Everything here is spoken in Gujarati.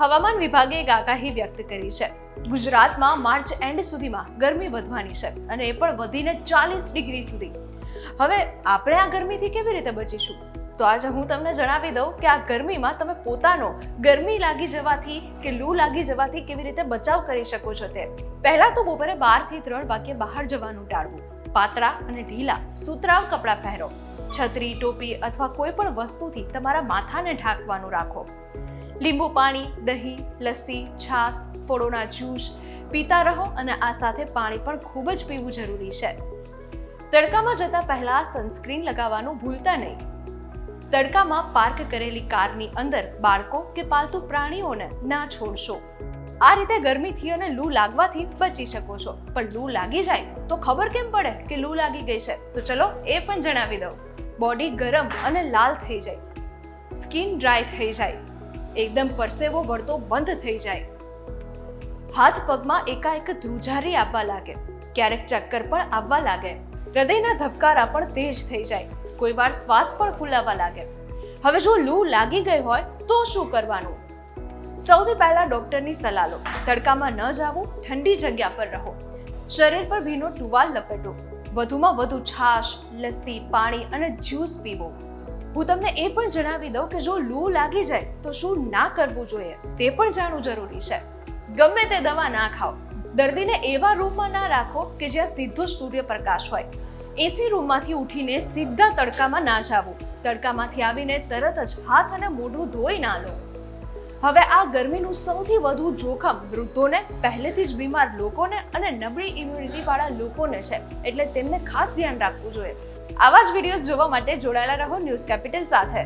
હવામાન વિભાગે એક આગાહી વ્યક્ત કરી છે. ગુજરાતમાં માર્ચ એન્ડ સુધીમાં ગરમી વધવાની છે અને એ પણ વધીને ચાલીસ ડિગ્રી સુધી. હવે આપણે આ ગરમીથી કેવી રીતે બચીશું? તો આજે હું તમને જણાવી દઉં કે આ ગરમીમાં તમે પોતાનો ગરમી લાગી જવાથી કે લૂ લાગી જવાથી કેવી રીતે બચાવ કરી શકો છો તે. પહેલા તો બપોરે બારથી ત્રણ વાગ્યે બહાર જવાનું ટાળવું. પાતળા અને ઢીલા સુતરાવ કપડાં પહેરો. છત્રી, ટોપી અથવા કોઈ પણ વસ્તુથી તમારા માથાને ઢાંકવાનું રાખો. લીંબુ પાણી, દહીં, લસ્સી, છાશ, ફળોના જ્યુસ પીતા રહો અને આ સાથે પાણી પણ ખૂબ જ પીવું જરૂરી છે. તડકામાં જતા પહેલા સનસ્ક્રીન લગાવવાનું ભૂલતા નહીં. તડકામાં પાર્ક કરેલી કારની અંદર બાળકો કે પાલતુ પ્રાણીઓને ના છોડશો. આ રીતે ગરમીથી અને લૂ લાગવાથી બચી શકો છો. પણ લૂ લાગી જાય તો ખબર કેમ પડે કે લૂ લાગી ગઈ છે? તો ચલો એ પણ જણાવી દઉં. બોડી ગરમ અને લાલ થઈ જાય. સ્કિન ડ્રાય થઈ જાય. એકદમ પરસેવો વળતો બંધ થઈ જાય. હાથ પગમાં એકાએક ધ્રુજારી આવવા લાગે. ક્યારેક ચક્કર પણ આવવા લાગે. હૃદયના ધબકારા પણ તેજ થઈ જાય. કોઈ વાર શ્વાસ પણ ફૂલાવા લાગે. હવે જો લૂ લાગી ગઈ હોય, તો શું કરવાનું? સૌથી પહેલા ડોક્ટરની સલાહ લો. તડકામાં ન જાવું ઠંડી જગ્યા પર રહો. શરીર પર ભીનો ટુવાલ લપેટો. વધુમાં વધુ છાશ, લસ્સી, પાણી અને જ્યુસ પીવો. હું તમને એ પણ જણાવી દઉં કે જો લૂ લાગી જાય તો શું ના કરવું જોઈએ તે પણ જાણવું જરૂરી છે. ગમે તે દવા ના ખાઓ. દર્દીને એવા રૂમમાં ના રાખો કે જ્યાં સીધો સૂર્યપ્રકાશ હોય. એસી રૂમમાંથી ઉઠીને સીધા તડકામાં ના જાવું. તડકામાંથી આવીને તરત જ હાથ અને મોઢું ધોઈ ના લો. હવે આ ગરમીનું સૌથી વધુ જોખમ વૃદ્ધોને, પહેલેથી જ બીમાર લોકોને અને નબળી ઇમ્યુનિટી વાળા લોકોને છે. એટલે તેમને ખાસ ધ્યાન રાખવું જોઈએ. આવા જ વિડીયોઝ જોવા માટે જોડાયેલા રહો ન્યૂઝ કેપિટલ સાથે.